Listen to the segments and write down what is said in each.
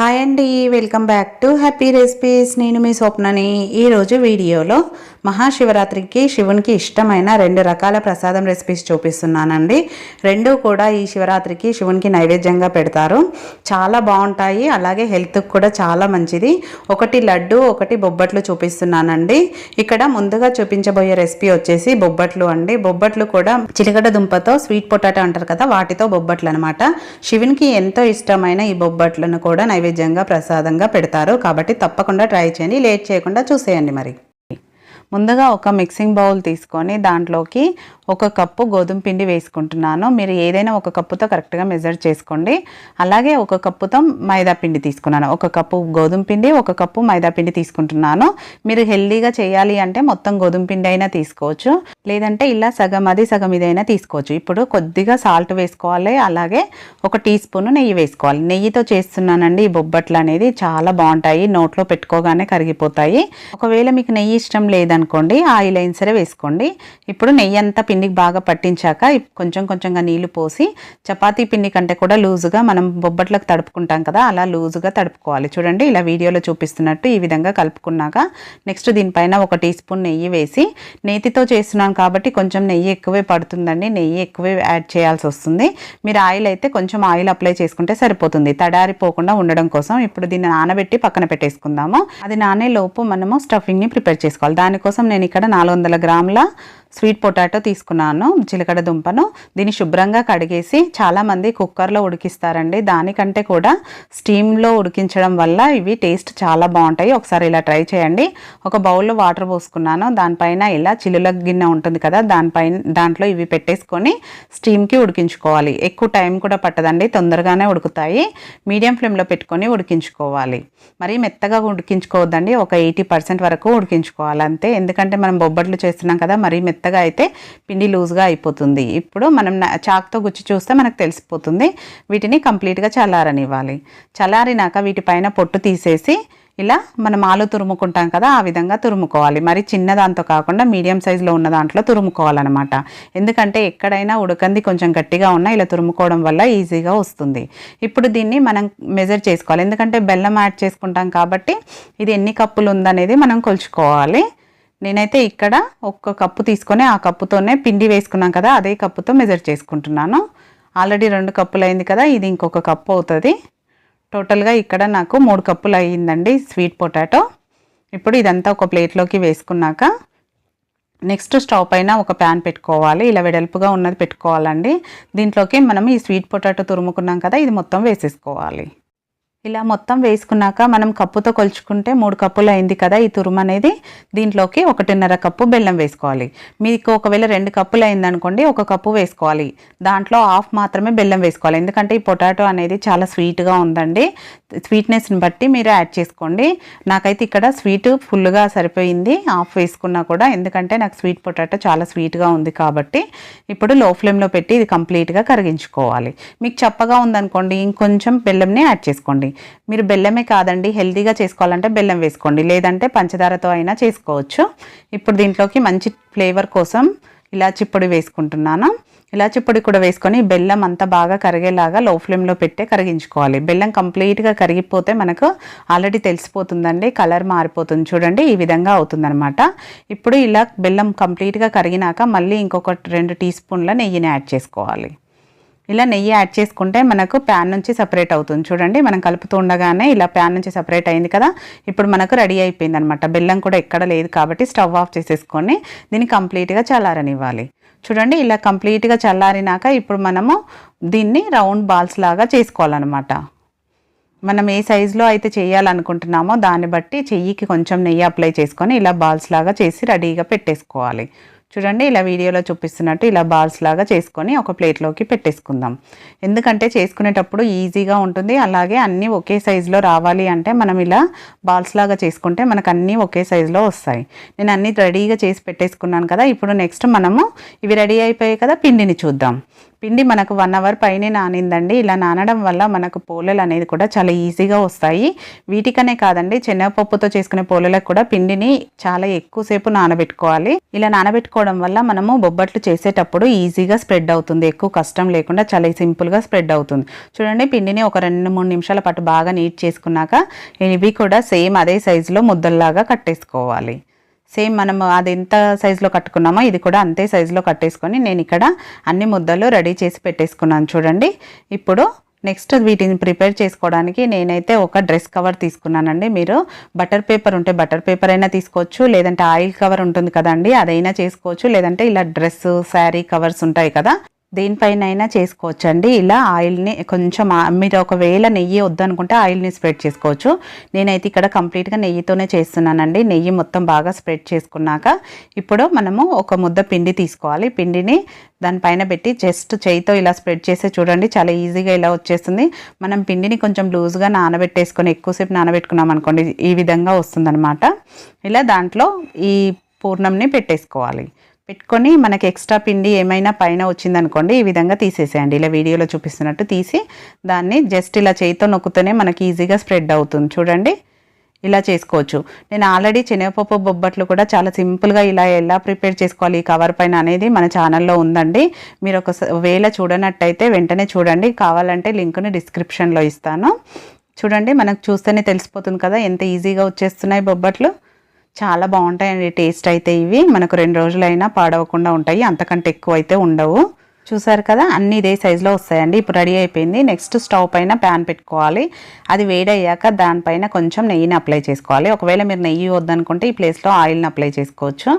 Hi అండి welcome back to happy recipes నేను మీ స్వప్నని. ఈరోజు వీడియోలో మహాశివరాత్రికి శివునికి ఇష్టమైన రెండు రకాల ప్రసాదం రెసిపీస్ చూపిస్తున్నానండి. రెండు కూడా ఈ శివరాత్రికి శివునికి నైవేద్యంగా పెడతారు. చాలా బాగుంటాయి. అలాగే హెల్త్కి కూడా చాలా మంచిది. ఒకటి లడ్డు ఒకటి బొబ్బట్లు చూపిస్తున్నానండి. ఇక్కడ ముందుగా చూపించబోయే రెసిపీ వచ్చేసి బొబ్బట్లు అండి. బొబ్బట్లు కూడా చిలకడ దుంపతో స్వీట్ పొటాటో అంటారు కదా వాటితో బొబ్బట్లు అనమాట శివునికి ఎంతో ఇష్టమైన ఈ బొబ్బట్లను కూడా నైవేద్యం నైవేద్యంగా ప్రసాదంగా పెడతారు. కాబట్టి తప్పకుండా ట్రై చేయండి. లేట్ చేయకుండా చూసేయండి మరి. ముందుగా ఒక మిక్సింగ్ బౌల్ తీసుకొని దాంట్లోకి ఒక కప్పు గోధుమ పిండి వేసుకుంటున్నాను. మీరు ఏదైనా ఒక కప్పుతో కరెక్ట్గా మెజర్ చేసుకోండి. అలాగే ఒక కప్పుతో మైదా పిండి తీసుకున్నాను. ఒక కప్పు గోధుమ పిండి ఒక కప్పు మైదా పిండి తీసుకుంటున్నాను. మీరు హెల్దీగా చేయాలి అంటే మొత్తం గోధుమ పిండి అయినా తీసుకోవచ్చు. లేదంటే ఇలా సగం అది సగం ఇదైనా తీసుకోవచ్చు. ఇప్పుడు కొద్దిగా సాల్ట్ వేసుకోవాలి. అలాగే ఒక టీ స్పూన్ నెయ్యి వేసుకోవాలి. నెయ్యితో చేస్తున్నానండి. ఈ బొబ్బట్లు అనేది చాలా బాగుంటాయి. నోట్లో పెట్టుకోగానే కరిగిపోతాయి. ఒకవేళ మీకు నెయ్యి ఇష్టం లేదనుకోండి ఆయిల్ అయిన సరే వేసుకోండి. ఇప్పుడు నెయ్యి అంతా పిండికి బాగా పట్టించాక కొంచెం కొంచెంగా నీళ్ళు పోసి చపాతీ పిండి కంటే కూడా లూజుగా మనం బొబ్బట్లకు తడుపుకుంటాం కదా అలా లూజుగా తడుపుకోవాలి. చూడండి ఇలా వీడియోలో చూపిస్తున్నట్టు ఈ విధంగా కలుపుకున్నాక నెక్స్ట్ దీనిపైన ఒక టీ స్పూన్ నెయ్యి వేసి నేతితో చేస్తున్నాను కాబట్టి కొంచెం నెయ్యి ఎక్కువే పడుతుందండి. నెయ్యి ఎక్కువే యాడ్ చేయాల్సి వస్తుంది. మీరు ఆయిల్ అయితే కొంచెం ఆయిల్ అప్లై చేసుకుంటే సరిపోతుంది. తడారిపోకుండా ఉండడం కోసం ఇప్పుడు దీన్ని నానబెట్టి పక్కన పెట్టేసుకుందాము. అది నానే లోపు మనము స్టఫింగ్ని ప్రిపేర్ చేసుకోవాలి. దానికోసం నేను ఇక్కడ నాలుగు వందల గ్రాముల స్వీట్ పొటాటో తీసుకున్నాను చిలకడ దుంపను. దీన్ని శుభ్రంగా కడిగేసి చాలామంది కుక్కర్లో ఉడికిస్తారండి. దానికంటే కూడా స్టీమ్లో ఉడికించడం వల్ల ఇవి టేస్ట్ చాలా బాగుంటాయి. ఒకసారి ఇలా ట్రై చేయండి. ఒక బౌల్లో వాటర్ పోసుకున్నాను. దానిపైన ఇలా చిలుల గిన్నె ఉంటుంది కదా దానిపైన దాంట్లో ఇవి పెట్టేసుకొని స్టీమ్కి ఉడికించుకోవాలి. ఎక్కువ టైం కూడా పట్టదండి తొందరగానే ఉడుకుతాయి. మీడియం ఫ్లేమ్లో పెట్టుకొని ఉడికించుకోవాలి. మరి మెత్తగా ఉడికించుకోవద్దండి ఒక ఎయిటీ పర్సెంట్ వరకు ఉడికించుకోవాలి అంతే. ఎందుకంటే మనం బొబ్బట్లు చేస్తున్నాం కదా మరీ మెత్త మెత్తగా అయితే పిండి లూజ్గా అయిపోతుంది. ఇప్పుడు మనం చాక్తో గుచ్చి చూస్తే మనకు తెలిసిపోతుంది వీటిని కంప్లీట్గా చల్లారనివ్వాలి. చల్లారినాక వీటిపైన పొట్టు తీసేసి ఇలా మనం ఆలు తురుముకుంటాం కదా ఆ విధంగా తురుముకోవాలి. మరి చిన్న దాంతో కాకుండా మీడియం సైజులో ఉన్న దాంట్లో తురుముకోవాలన్నమాట. ఎందుకంటే ఎక్కడైనా ఉడకంది కొంచెం గట్టిగా ఉన్నా ఇలా తురుముకోవడం వల్ల ఈజీగా వస్తుంది. ఇప్పుడు దీన్ని మనం మెజర్ చేసుకోవాలి. ఎందుకంటే బెల్లం యాడ్ చేసుకుంటాం కాబట్టి ఇది ఎన్ని కప్పులు ఉందనేది మనం కొలుచుకోవాలి. నేనైతే ఇక్కడ ఒక్క కప్పు తీసుకొని ఆ కప్పుతోనే పిండి వేసుకున్నాం కదా అదే కప్పుతో మెజర్ చేసుకుంటున్నాను. ఆల్రెడీ రెండు కప్పులు అయింది కదా ఇది ఇంకొక కప్పు అవుతుంది. టోటల్గా ఇక్కడ నాకు మూడు కప్పులు అయ్యిందండి స్వీట్ పొటాటో ఇప్పుడు ఇదంతా ఒక ప్లేట్లోకి వేసుకున్నాక నెక్స్ట్ స్టవ్ పైన ఒక ప్యాన్ పెట్టుకోవాలి. ఇలా వెడల్పుగా ఉన్నది పెట్టుకోవాలండి. దీంట్లోకి మనం ఈ స్వీట్ పొటాటో తురుముకున్నాం కదా ఇది మొత్తం వేసేసుకోవాలి. ఇలా మొత్తం వేసుకున్నాక మనం కప్పుతో కొలుచుకుంటే మూడు కప్పులు అయింది కదా ఈ తురుము అనేది. దీంట్లోకి ఒకటిన్నర కప్పు బెల్లం వేసుకోవాలి. మీకు ఒకవేళ రెండు కప్పులు అయిందనుకోండి ఒక కప్పు వేసుకోవాలి. దాంట్లో హాఫ్ మాత్రమే బెల్లం వేసుకోవాలి. ఎందుకంటే ఈ పొటాటో అనేది చాలా స్వీట్గా ఉందండి. స్వీట్నెస్ని బట్టి మీరు యాడ్ చేసుకోండి. నాకైతే ఇక్కడ స్వీట్ ఫుల్గా సరిపోయింది. హాఫ్ వేసుకున్నా కూడా ఎందుకంటే నాకు స్వీట్ పొటాటో చాలా స్వీట్గా ఉంది కాబట్టి. ఇప్పుడు లో ఫ్లేమ్లో పెట్టి ఇది కంప్లీట్గా కరిగించుకోవాలి. మీకు చప్పగా ఉందనుకోండి ఇంకొంచెం బెల్లంని యాడ్ చేసుకోండి. మీరు బెల్లమే కాదండి హెల్తీగా చేసుకోవాలంటే బెల్లం వేసుకోండి. లేదంటే పంచదారతో అయినా చేసుకోవచ్చు. ఇప్పుడు దీంట్లోకి మంచి ఫ్లేవర్ కోసం ఇలాచి పొడి వేసుకుంటున్నాను. ఇలాచి పొడి కూడా వేసుకొని బెల్లం అంతా బాగా కరిగేలాగా లో ఫ్లేమ్లో పెట్టే కరిగించుకోవాలి. బెల్లం కంప్లీట్గా కరిగిపోతే మనకు ఆల్రెడీ తెలిసిపోతుందండి కలర్ మారిపోతుంది. చూడండి ఈ విధంగా అవుతుందనమాట ఇప్పుడు ఇలా బెల్లం కంప్లీట్గా కరిగినాక మళ్ళీ ఇంకొక రెండు టీ స్పూన్ల నెయ్యిని యాడ్ చేసుకోవాలి. ఇలా నెయ్యి యాడ్ చేసుకుంటే మనకు ప్యాన్ నుంచి సపరేట్ అవుతుంది. చూడండి మనం కలుపుతూ ఉండగానే ఇలా ప్యాన్ నుంచి సపరేట్ అయింది కదా? ఇప్పుడు మనకు రెడీ అయిపోయింది అనమాట బెల్లం కూడా ఎక్కడ లేదు కాబట్టి స్టవ్ ఆఫ్ చేసేసుకొని దీన్ని కంప్లీట్గా చల్లారనివ్వాలి. చూడండి ఇలా కంప్లీట్గా చల్లారినాక ఇప్పుడు మనము దీన్ని రౌండ్ బాల్స్ లాగా చేసుకోవాలన్నమాట. మనం ఏ సైజులో అయితే చేయాలనుకుంటున్నామో దాన్ని బట్టి చెయ్యికి కొంచెం నెయ్యి అప్లై చేసుకొని ఇలా బాల్స్ లాగా చేసి రెడీగా పెట్టేసుకోవాలి. చూడండి ఇలా వీడియోలో చూపిస్తున్నట్టు ఇలా బాల్స్ లాగా చేసుకొని ఒక ప్లేట్లోకి పెట్టేసుకుందాం. ఎందుకంటే చేసుకునేటప్పుడు ఈజీగా ఉంటుంది. అలాగే అన్నీ ఒకే సైజులో రావాలి అంటే మనం ఇలా బాల్స్ లాగా చేసుకుంటే మనకు అన్నీ ఒకే సైజులో వస్తాయి. నేను అన్నీ రెడీగా చేసి పెట్టేసుకున్నాను కదా. ఇప్పుడు నెక్స్ట్ మనము ఇవి రెడీ అయిపోయాయి కదా పిండిని చూద్దాం. పిండి మనకు వన్ అవర్ పైనే నానిందండి. ఇలా నానడం వల్ల మనకు పోలలు అనేది కూడా చాలా ఈజీగా వస్తాయి. వీటికనే కాదండి శనగపప్పుతో చేసుకునే పోలలకు కూడా పిండిని చాలా ఎక్కువసేపు నానబెట్టుకోవాలి. ఇలా నానబెట్టుకోవడం వల్ల మనము బొబ్బట్లు చేసేటప్పుడు ఈజీగా స్ప్రెడ్ అవుతుంది. ఎక్కువ కష్టం లేకుండా చాలా సింపుల్గా స్ప్రెడ్ అవుతుంది. చూడండి పిండిని ఒక రెండు మూడు నిమిషాల పాటు బాగా నీట్ చేసుకున్నాక ఇవి కూడా సేమ్ అదే సైజులో ముద్దల్లాగా కట్టేసుకోవాలి. సేమ్ మనము అది ఎంత సైజులో కట్టుకున్నామో ఇది కూడా అంతే సైజులో కట్టేసుకొని నేను ఇక్కడ అన్ని ముద్దలు రెడీ చేసి పెట్టేసుకున్నాను చూడండి. ఇప్పుడు నెక్స్ట్ వీటిని ప్రిపేర్ చేసుకోవడానికి నేనైతే ఒక డ్రెస్ కవర్ తీసుకున్నానండి. మీరు బటర్ పేపర్ ఉంటే బటర్ పేపర్ అయినా తీసుకోవచ్చు లేదంటే ఆయిల్ కవర్ ఉంటుంది కదండి అదైనా చేసుకోవచ్చు లేదంటే ఇలా డ్రెస్ శారీ కవర్స్ ఉంటాయి కదా. దేనిపైనైనా చేసుకోవచ్చండి. ఇలా ఆయిల్ని కొంచెం మీరు ఒకవేళ నెయ్యి వద్దనుకుంటే ఆయిల్ని స్ప్రెడ్ చేసుకోవచ్చు. నేనైతే ఇక్కడ కంప్లీట్గా నెయ్యితోనే చేస్తున్నానండి. నెయ్యి మొత్తం బాగా స్ప్రెడ్ చేసుకున్నాక ఇప్పుడు మనము ఒక ముద్ద పిండి తీసుకోవాలి. పిండిని దానిపైన పెట్టి జస్ట్ చేయితో ఇలా స్ప్రెడ్ చేస్తే చూడండి చాలా ఈజీగా ఇలా వచ్చేస్తుంది. మనం పిండిని కొంచెం లూజ్గా నానబెట్టేసుకొని ఎక్కువసేపు నానబెట్టుకున్నాం అనుకోండి ఈ విధంగా వస్తుందన్నమాట. ఇలా దాంట్లో ఈ పూర్ణంని పెట్టేసుకోవాలి. పెట్టుకొని మనకి ఎక్స్ట్రా పిండి ఏమైనా పైన వచ్చిందనుకోండి ఈ విధంగా తీసేసేయండి. ఇలా వీడియోలో చూపిస్తున్నట్టు తీసి దాన్ని జస్ట్ ఇలా చేయితో నొక్కుతూనే మనకి ఈజీగా స్ప్రెడ్ అవుతుంది. చూడండి ఇలా చేసుకోవచ్చు. నేను ఆల్రెడీ శనగపప్పు బొబ్బట్లు కూడా చాలా సింపుల్గా ఇలా ఎలా ప్రిపేర్ చేసుకోవాలి ఈ కవర్ పైన అనేది మన ఛానల్లో ఉందండి. మీరు ఒక వేళ చూడనట్టయితే వెంటనే చూడండి. కావాలంటే లింక్ని డిస్క్రిప్షన్లో ఇస్తాను. చూడండి మనకు చూస్తేనే తెలిసిపోతుంది కదా ఎంత ఈజీగా వచ్చేస్తున్నాయి బొబ్బట్లు. చాలా బాగుంటాయండి. టేస్ట్ అయితే ఇవి. మనకు రెండు రోజులైనా పాడవకుండా ఉంటాయి. అంతకంటే ఎక్కువ అయితే ఉండవు. చూసారు కదా అన్ని ఇదే సైజులో వస్తాయండి. ఇప్పుడు రెడీ అయిపోయింది. నెక్స్ట్ స్టవ్ పైన ప్యాన్ పెట్టుకోవాలి. అది వేడయ్యాక దానిపైన కొంచెం నెయ్యిని అప్లై చేసుకోవాలి. ఒకవేళ మీరు నెయ్యి వద్దనుకుంటే ఈ ప్లేస్లో ఆయిల్ని అప్లై చేసుకోవచ్చు.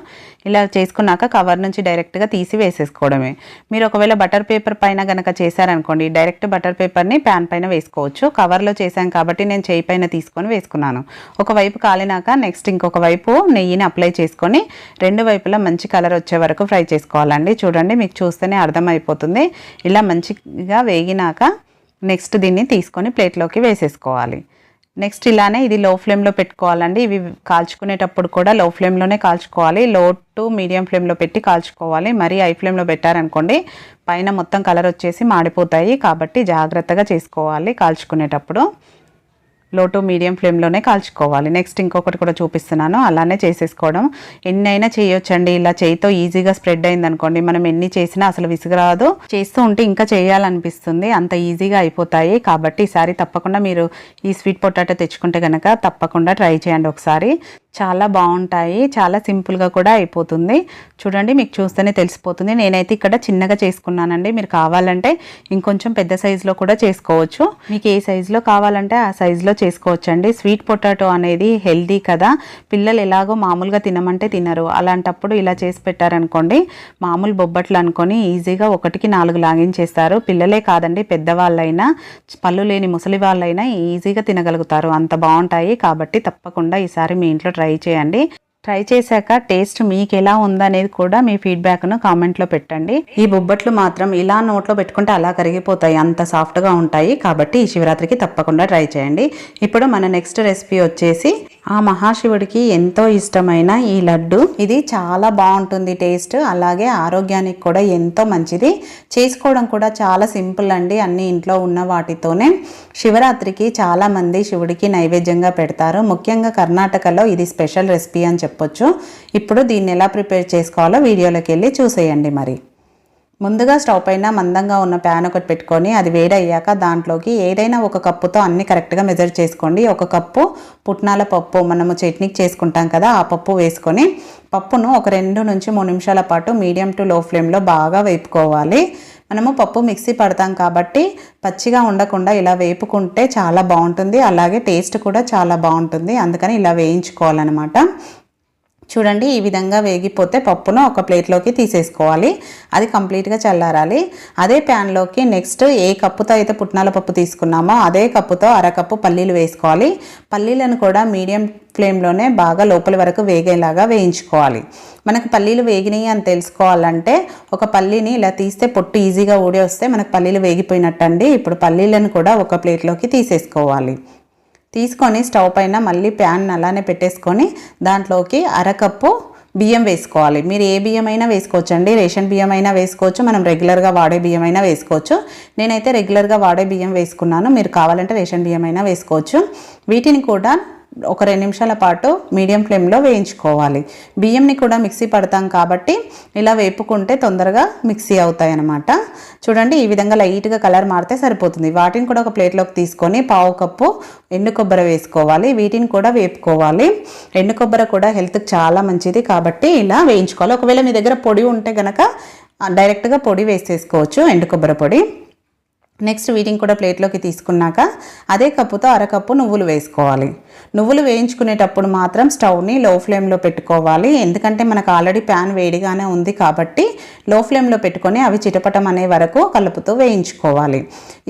ఇలా చేసుకున్నాక కవర్ నుంచి డైరెక్ట్గా తీసి వేసేసుకోవడమే. మీరు ఒకవేళ బటర్ పేపర్ పైన కనుక చేశారనుకోండి డైరెక్ట్ బటర్ పేపర్ని ప్యాన్ పైన వేసుకోవచ్చు. కవర్లో చేశాం కాబట్టి నేను చేయి పైన తీసుకొని వేసుకున్నాను. ఒకవైపు కాలినాక నెక్స్ట్ ఇంకొక వైపు నెయ్యిని అప్లై చేసుకొని రెండు వైపులా మంచి కలర్ వచ్చే వరకు ఫ్రై చేసుకోవాలండి. చూడండి మీకు చూస్తేనే అయిపోతుంది ఇలా మంచిగా వేగినాక నెక్స్ట్ దీన్ని తీసుకొని ప్లేట్లోకి వేసేసుకోవాలి. నెక్స్ట్ ఇలానే ఇది లో ఫ్లేమ్లో పెట్టుకోవాలండి. ఇవి కాల్చుకునేటప్పుడు కూడా లో ఫ్లేమ్లోనే కాల్చుకోవాలి. లో టు మీడియం ఫ్లేమ్లో పెట్టి కాల్చుకోవాలి. మరీ హై ఫ్లేమ్లో పెట్టారనుకోండి పైన మొత్తం కలర్ వచ్చేసి మాడిపోతాయి. కాబట్టి జాగ్రత్తగా చేసుకోవాలి కాల్చుకునేటప్పుడు. లో టు మీడియం ఫ్లేమ్లోనే కాల్చుకోవాలి. నెక్స్ట్ ఇంకొకటి కూడా చూపిస్తున్నాను. అలానే చేసేసుకోవడం. ఎన్ని అయినా చేయొచ్చండి. ఇలా చేయితో ఈజీగా స్ప్రెడ్ అయింది అనుకోండి మనం ఎన్ని చేసినా అసలు విసుగురాదు. చేస్తూ ఉంటే ఇంకా చేయాలనిపిస్తుంది. అంత ఈజీగా అయిపోతాయి. కాబట్టి ఈసారి తప్పకుండా మీరు ఈ స్వీట్ పొటాటో తెచ్చుకుంటే కనుక తప్పకుండా ట్రై చేయండి ఒకసారి. చాలా బాగుంటాయి. చాలా సింపుల్గా కూడా అయిపోతుంది. చూడండి మీకు చూస్తేనే తెలిసిపోతుంది. నేనైతే ఇక్కడ చిన్నగా చేసుకున్నానండి. మీరు కావాలంటే ఇంకొంచెం పెద్ద సైజులో కూడా చేసుకోవచ్చు. మీకు ఏ సైజులో కావాలంటే ఆ సైజులో చేసుకోవచ్చండి. స్వీట్ పొటాటో అనేది హెల్దీ కదా. పిల్లలు ఎలాగో మామూలుగా తినమంటే తినరు. అలాంటప్పుడు ఇలా చేసి పెట్టారనుకోండి మామూలు బొబ్బట్లు అనుకొని ఈజీగా ఒకటికి నాలుగు లాగించేస్తారు. పిల్లలే కాదండి పెద్దవాళ్ళైనా పళ్ళు లేని ముసలి వాళ్ళైనా ఈజీగా తినగలుగుతారు. అంత బాగుంటాయి కాబట్టి తప్పకుండా ఈసారి మీ ఇంట్లో ట్రై చేయండి. ట్రై చేశాక టేస్ట్ మీకు ఎలా ఉందనేది కూడా మీ ఫీడ్బ్యాక్ను కామెంట్లో పెట్టండి. ఈ బొబ్బట్లు మాత్రం ఇలా నోట్లో పెట్టుకుంటే అలా కరిగిపోతాయి. అంత సాఫ్ట్గా ఉంటాయి కాబట్టి ఈ శివరాత్రికి తప్పకుండా ట్రై చేయండి. ఇప్పుడు మన నెక్స్ట్ రెసిపీ వచ్చేసి ఆ మహాశివుడికి ఎంతో ఇష్టమైన ఈ లడ్డు. ఇది చాలా బాగుంటుంది టేస్ట్. అలాగే ఆరోగ్యానికి కూడా ఎంతో మంచిది. చేసుకోవడం కూడా చాలా సింపుల్ అండి. అన్ని ఇంట్లో ఉన్న వాటితోనే. శివరాత్రికి చాలా మంది శివుడికి నైవేద్యంగా పెడతారు. ముఖ్యంగా కర్ణాటకలో ఇది స్పెషల్ రెసిపీ అని చెప్పొచ్చు. ఇప్పుడు దీన్ని ఎలా ప్రిపేర్ చేసుకోవాలో వీడియోలోకి వెళ్ళి చూసేయండి మరి. ముందుగా స్టవ్ పైన మందంగా ఉన్న ప్యాన్ ఒకటి పెట్టుకొని అది వేడయ్యాక దాంట్లోకి ఏదైనా ఒక కప్పుతో అన్ని కరెక్ట్గా మెజర్ చేసుకోండి. ఒక కప్పు పుట్నాల పప్పు మనము చట్నీకి చేసుకుంటాం కదా ఆ పప్పు వేసుకొని పప్పును ఒక రెండు నుంచి మూడు నిమిషాల పాటు మీడియం టు లో ఫ్లేమ్లో బాగా వేపుకోవాలి. మనము పప్పు మిక్సీ పడతాం కాబట్టి పచ్చిగా ఉండకుండా ఇలా వేపుకుంటే చాలా బాగుంటుంది. అలాగే టేస్ట్ కూడా చాలా బాగుంటుంది. అందుకని ఇలా వేయించుకోవాలన్నమాట. చూడండి ఈ విధంగా వేగిపోతే పప్పును ఒక ప్లేట్లోకి తీసేసుకోవాలి. అది కంప్లీట్గా చల్లారాలి. అదే ప్యాన్లోకి నెక్స్ట్ ఏ కప్పుతో అయితే పుట్నాల పప్పు తీసుకున్నామో అదే కప్పుతో అరకప్పు పల్లీలు వేసుకోవాలి. పల్లీలను కూడా మీడియం ఫ్లేమ్లోనే బాగా లోపలి వరకు వేగేలాగా వేయించుకోవాలి. మనకు పల్లీలు వేగినాయి అని తెలుసుకోవాలంటే ఒక పల్లీని ఇలా తీస్తే పొట్టు ఈజీగా ఊడి వస్తే మనకు పల్లీలు వేగిపోయినట్టండి. ఇప్పుడు పల్లీలను కూడా ఒక ప్లేట్లోకి తీసేసుకోవాలి. తీసుకొని స్టవ్ పైన మళ్ళీ ప్యాన్ అలానే పెట్టేసుకొని దాంట్లోకి అరకప్పు బియ్యం వేసుకోవాలి. మీరు ఏ బియ్యం అయినా వేసుకోవచ్చు అండి రేషన్ బియ్యం అయినా వేసుకోవచ్చు. మనం రెగ్యులర్గా వాడే బియ్యం అయినా వేసుకోవచ్చు. నేనైతే రెగ్యులర్గా వాడే బియ్యం వేసుకున్నాను. మీరు కావాలంటే రేషన్ బియ్యం అయినా వేసుకోవచ్చు. వీటిని కూడా ఒక రెండు నిమిషాల పాటు మీడియం ఫ్లేమ్లో వేయించుకోవాలి. బియ్యంని కూడా మిక్సీ పడతాం కాబట్టి ఇలా వేపుకుంటే తొందరగా మిక్సీ అవుతాయి అన్నమాట చూడండి ఈ విధంగా లైట్గా కలర్ మారితే సరిపోతుంది. వాటిని కూడా ఒక ప్లేట్లోకి తీసుకొని పావు కప్పు ఎండు కొబ్బరి వేసుకోవాలి. వీటిని కూడా వేపుకోవాలి. ఎండు కొబ్బరి కూడా హెల్త్కి చాలా మంచిది కాబట్టి ఇలా వేయించుకోవాలి. ఒకవేళ మీ దగ్గర పొడి ఉంటే కనుక డైరెక్ట్గా పొడి వేసేసుకోవచ్చు ఎండు కొబ్బరి పొడి. నెక్స్ట్ వీటిని కూడా ప్లేట్లోకి తీసుకున్నాక అదే కప్పుతో అరకప్పు నువ్వులు వేసుకోవాలి. నువ్వులు వేయించుకునేటప్పుడు మాత్రం స్టవ్ని లో ఫ్లేమ్లో పెట్టుకోవాలి. ఎందుకంటే మనకు ఆల్రెడీ ప్యాన్ వేడిగానే ఉంది కాబట్టి లో ఫ్లేమ్లో పెట్టుకొని అవి చిటపటం అనే వరకు కలుపుతూ వేయించుకోవాలి.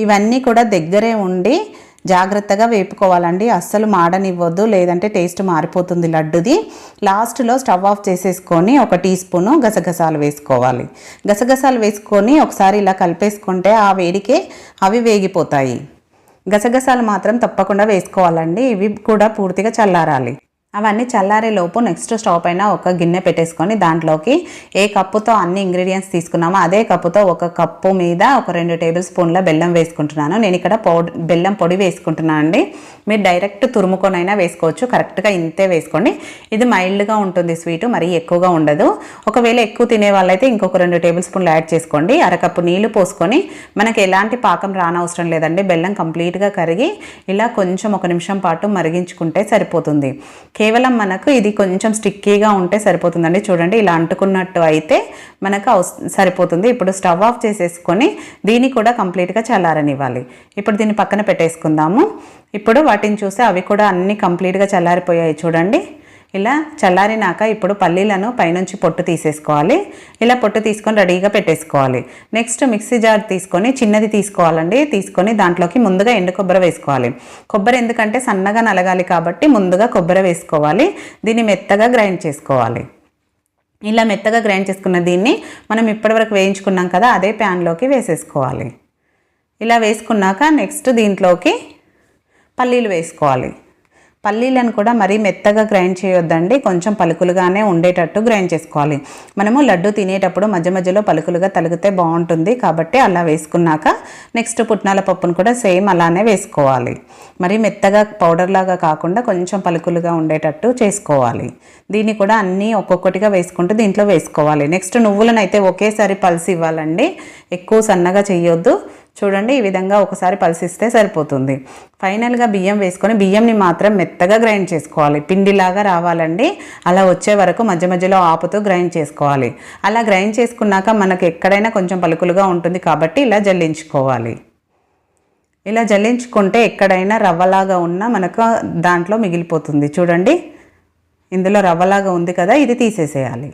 ఇవన్నీ కూడా దగ్గరే ఉండి జాగ్రత్తగా వేపుకోవాలండి. అస్సలు మాడనివ్వద్దు లేదంటే టేస్ట్ మారిపోతుంది లడ్డుది. లాస్ట్లో స్టవ్ ఆఫ్ చేసేసుకొని ఒక టీ స్పూను గసగసాలు వేసుకోవాలి. గసగసాలు వేసుకొని ఒకసారి ఇలా కలిపేసుకుంటే ఆ వేడికే అవి వేగిపోతాయి. గసగసాలు మాత్రం తప్పకుండా వేసుకోవాలండి. ఇవి కూడా పూర్తిగా చల్లారాలి. అవన్నీ చల్లారే లోపు నెక్స్ట్ స్టవ్ పైన ఒక గిన్నె పెట్టేసుకొని దాంట్లోకి ఏ కప్పుతో అన్ని ఇంగ్రీడియంట్స్ తీసుకున్నామో అదే కప్పుతో ఒక కప్పు మీద ఒక రెండు టేబుల్ స్పూన్ల బెల్లం వేసుకుంటున్నాను. నేను ఇక్కడ పౌడ్ బెల్లం పొడి వేసుకుంటున్నాను అండి. మీరు డైరెక్ట్ తురుముకొనైనా వేసుకోవచ్చు. కరెక్ట్గా ఇంతే వేసుకోండి. ఇది మైల్డ్గా ఉంటుంది స్వీట్ మరీ ఎక్కువగా ఉండదు. ఒకవేళ ఎక్కువ తినే వాళ్ళైతే ఇంకొక రెండు టేబుల్ స్పూన్లు యాడ్ చేసుకోండి. అరకప్పు నీళ్ళు పోసుకొని మనకి ఎలాంటి పాకం రానవసరం లేదండి. బెల్లం కంప్లీట్గా కరిగి ఇలా కొంచెం ఒక నిమిషం పాటు మరిగించుకుంటే సరిపోతుంది. కేవలం మనకు ఇది కొంచెం స్టిక్కీగా ఉంటే సరిపోతుందండి. చూడండి ఇలా అంటుకున్నట్టు అయితే మనకు సరిపోతుంది. ఇప్పుడు స్టవ్ ఆఫ్ చేసేసుకొని దీన్ని కూడా కంప్లీట్గా చల్లారనివ్వాలి. ఇప్పుడు దీన్ని పక్కన పెట్టేసుకుందాము. ఇప్పుడు వాటిని చూస్తే అవి కూడా అన్నీ కంప్లీట్గా చల్లారిపోయాయి చూడండి. ఇలా చల్లారినాక ఇప్పుడు పల్లీలను పైనుంచి పొట్టు తీసేసుకోవాలి. ఇలా పొట్టు తీసుకొని రెడీగా పెట్టేసుకోవాలి. నెక్స్ట్ మిక్సీ జార్ తీసుకొని చిన్నది తీసుకోవాలండి. తీసుకొని దాంట్లోకి ముందుగా ఎండు కొబ్బరి వేసుకోవాలి. కొబ్బరి ఎందుకంటే సన్నగా నలగాలి కాబట్టి ముందుగా కొబ్బరి వేసుకోవాలి. దీన్ని మెత్తగా గ్రైండ్ చేసుకోవాలి. ఇలా మెత్తగా గ్రైండ్ చేసుకున్న దీన్ని మనం ఇప్పటివరకు వేయించుకున్నాం కదా అదే ప్యాన్లోకి వేసేసుకోవాలి. ఇలా వేసుకున్నాక నెక్స్ట్ దీంట్లోకి పల్లీలు వేసుకోవాలి. పల్లీలను కూడా మరీ మెత్తగా గ్రైండ్ చేయొద్దండి. కొంచెం పలుకులుగానే ఉండేటట్టు గ్రైండ్ చేసుకోవాలి. మనము లడ్డు తినేటప్పుడు మధ్య మధ్యలో పలుకులుగా తలిగితే బాగుంటుంది. కాబట్టి అలా వేసుకున్నాక నెక్స్ట్ పుట్నాల పప్పును కూడా సేమ్ అలానే వేసుకోవాలి. మరి మెత్తగా పౌడర్ లాగా కాకుండా కొంచెం పలుకులుగా ఉండేటట్టు చేసుకోవాలి. దీన్ని కూడా అన్నీ ఒక్కొక్కటిగా వేసుకుంటూ దీంట్లో వేసుకోవాలి. నెక్స్ట్ నువ్వులను అయితే ఒకేసారి పల్సి ఇవ్వాలండి. ఎక్కువ సన్నగా చేయొద్దు. చూడండి ఈ విధంగా ఒకసారి పలిసిస్తే సరిపోతుంది. ఫైనల్గా బియ్యం వేసుకొని బియ్యంని మాత్రం మెత్తగా గ్రైండ్ చేసుకోవాలి. పిండిలాగా రావాలండి. అలా వచ్చే వరకు మధ్య మధ్యలో ఆపుతూ గ్రైండ్ చేసుకోవాలి. అలా గ్రైండ్ చేసుకున్నాక మనకు ఎక్కడైనా కొంచెం పలుకులుగా ఉంటుంది కాబట్టి ఇలా జల్లించుకోవాలి. ఇలా జల్లించుకుంటే ఎక్కడైనా రవ్వలాగా ఉన్నా మనకు దాంట్లో మిగిలిపోతుంది. చూడండి ఇందులో రవ్వలాగా ఉంది కదా ఇది తీసేసేయాలి.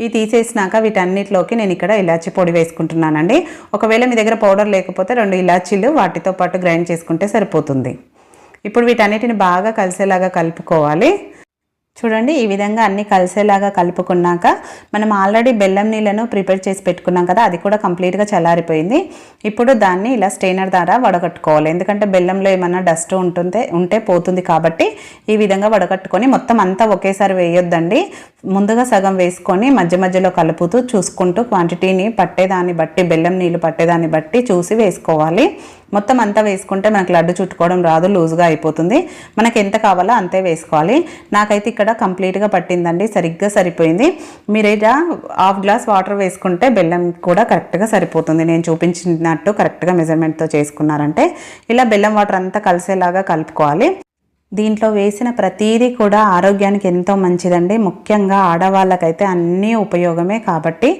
ఇవి తీసేసినాక వీటన్నిటిలోకి నేను ఇక్కడ ఇలాచీ పొడి వేసుకుంటున్నానండి. ఒకవేళ మీ దగ్గర పౌడర్ లేకపోతే రెండు ఇలాచీలు వాటితో పాటు గ్రైండ్ చేసుకుంటే సరిపోతుంది. ఇప్పుడు వీటన్నిటిని బాగా కలిసేలాగా కలుపుకోవాలి. చూడండి ఈ విధంగా అన్నీ కలిసేలాగా కలుపుకున్నాక మనం ఆల్రెడీ బెల్లం నీళ్ళను ప్రిపేర్ చేసి పెట్టుకున్నాం కదా అది కూడా కంప్లీట్గా చల్లారిపోయింది. ఇప్పుడు దాన్ని ఇలా స్టెయినర్ ద్వారా వడగట్టుకోవాలి. ఎందుకంటే బెల్లంలో ఏమన్నా డస్ట్ ఉంటుంటే ఉంటే పోతుంది కాబట్టి ఈ విధంగా వడగట్టుకొని మొత్తం అంతా ఒకేసారి వేయొద్దండి. ముందుగా సగం వేసుకొని మధ్య మధ్యలో కలుపుతూ చూసుకుంటూ క్వాంటిటీని పట్టేదాన్ని బట్టి బెల్లం నీళ్ళు పట్టేదాన్ని బట్టి చూసి వేసుకోవాలి. మొత్తం అంతా వేసుకుంటే మనకు లడ్డు చుట్టుకోవడం రాదు లూజ్గా అయిపోతుంది. మనకు ఎంత కావాలో అంతే వేసుకోవాలి. నాకైతే ఇక్కడ కంప్లీట్గా పట్టిందండి సరిగ్గా సరిపోయింది. మీరు ఇలా హాఫ్ గ్లాస్ వాటర్ వేసుకుంటే బెల్లం కూడా కరెక్ట్గా సరిపోతుంది. నేను చూపించినట్టు కరెక్ట్గా మెజర్మెంట్తో చేసుకున్నారంటే ఇలా బెల్లం వాటర్ అంతా కలిసేలాగా కలుపుకోవాలి. దీంట్లో వేసిన ప్రతీదీ కూడా ఆరోగ్యానికి ఎంతో మంచిదండి. ముఖ్యంగా ఆడవాళ్ళకైతే అన్నీ ఉపయోగమే కాబట్టి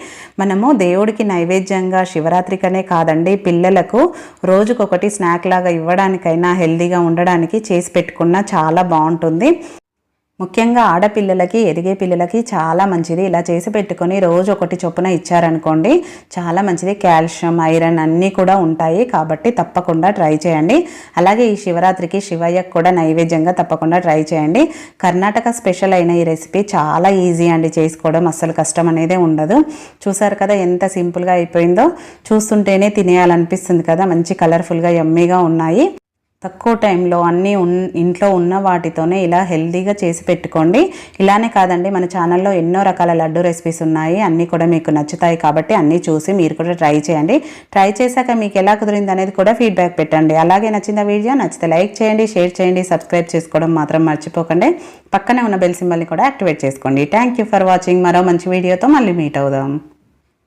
మనము దేవుడికి నైవేద్యంగా శివరాత్రికనే కాదండి పిల్లలకు రోజుకొకటి స్నాక్ లాగా ఇవ్వడానికైనా హెల్దీగా ఉండడానికి చేసి పెట్టుకున్నా చాలా బాగుంటుంది. ముఖ్యంగా ఆడపిల్లలకి ఎదిగే పిల్లలకి చాలా మంచిది. ఇలా చేసి పెట్టుకొని రోజు ఒకటి చొప్పున ఇచ్చారనుకోండి చాలా మంచిది. కాల్షియం ఐరన్ అన్నీ కూడా ఉంటాయి కాబట్టి తప్పకుండా ట్రై చేయండి. అలాగే ఈ శివరాత్రికి శివయ్యకు కూడా నైవేద్యంగా తప్పకుండా ట్రై చేయండి. కర్ణాటక స్పెషల్ అయిన ఈ రెసిపీ చాలా ఈజీ అండి. చేసుకోవడం అస్సలు కష్టం అనేదే ఉండదు. చూసారు కదా ఎంత సింపుల్గా అయిపోయిందో. చూస్తుంటేనే తినేయాలనిపిస్తుంది కదా. మంచి కలర్ఫుల్గా ఎమ్మీగా ఉన్నాయి. తక్కువ టైంలో అన్నీ ఉన్ ఇంట్లో ఉన్న వాటితోనే ఇలా హెల్తీగా చేసి పెట్టుకోండి. ఇలానే కాదండి మన ఛానల్లో ఎన్నో రకాల లడ్డు రెసిపీస్ ఉన్నాయి. అన్నీ కూడా మీకు నచ్చుతాయి కాబట్టి అన్నీ చూసి మీరు కూడా ట్రై చేయండి. ట్రై చేశాక మీకు ఎలా కుదిరింది అనేది కూడా ఫీడ్బ్యాక్ పెట్టండి. అలాగే నచ్చిన వీడియో నచ్చితే లైక్ చేయండి షేర్ చేయండి సబ్స్క్రైబ్ చేసుకోవడం మాత్రం మర్చిపోకండి. పక్కనే ఉన్న బెల్ సింబల్ని కూడా యాక్టివేట్ చేసుకోండి. Thank you for watching. మరో మంచి వీడియోతో మళ్ళీ మీట్ అవుదాం.